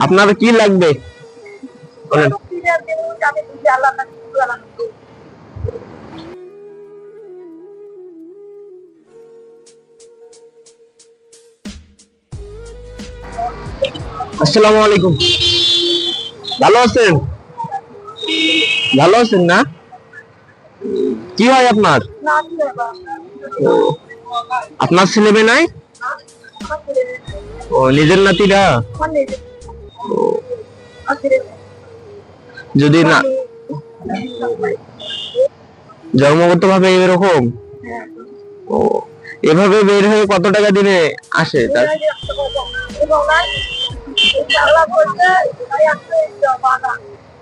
আপনার কি লাগবে? বলেন। আসসালামু আলাইকুম। ভালো আছেন? ভালো আছেন না? কি হয় আপনার? আপনার ছেলে মেয়ে নাই? ও নিজের নাতিরা? যদি না জন্মগত ভাবে এরকম? ও, এভাবে বের হয়ে কত টাকা দিনে আসে? তার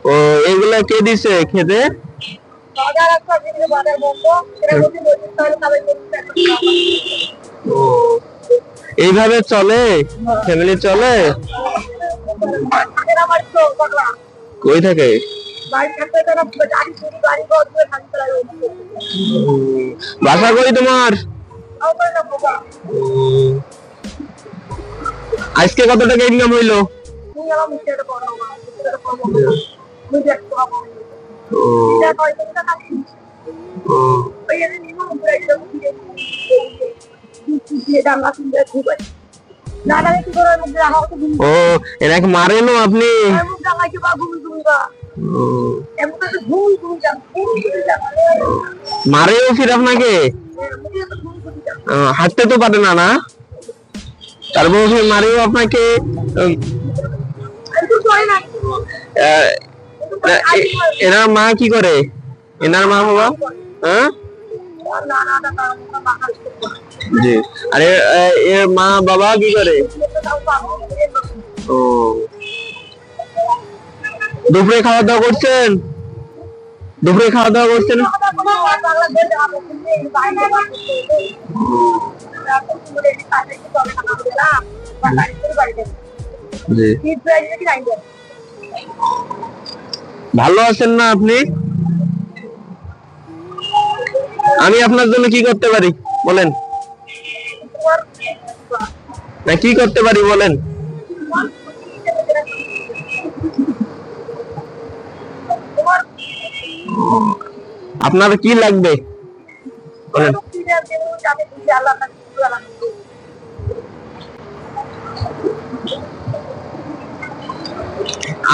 ও এগুলা কে দিছে খেতে? এইভাবে চলে? ফ্যামিলি চলে? কই থাকে? বাসা কই তোমার? আজকে কত টাকা ইনকাম হইল? ও, ও, এনাকে মারেনও আপনি মারেও ফির আপনাকে হাঁটতে তো পারে না না তারপর ফির মারেও আপনাকে এনার মা কি করে এনার মা বাবা হ্যাঁ জি। আরে এর মা বাবা কি করে? ও। দুপুরে খাওয়া দাওয়া করছেন? দুপুরে খাওয়া দাওয়া করছেন? ভালো আছেন না আপনি? আমি আপনার জন্য কি করতে পারি? বলেন। না, কি করতে পারি বলেন? আপনার কি লাগবে? বলেন।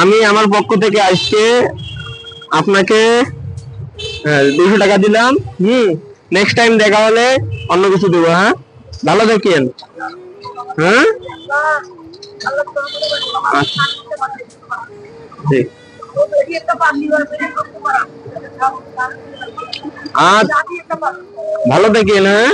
আমি আমার পক্ষ থেকে আজকে আপনাকে দুশো টাকা দিলাম। হুম। নেক্সট টাইম দেখা হলে অন্য কিছু দেবো হ্যাঁ? ভালো থাকেন। হ্যাঁ? জি আর ভালো থাকেন হ্যাঁ?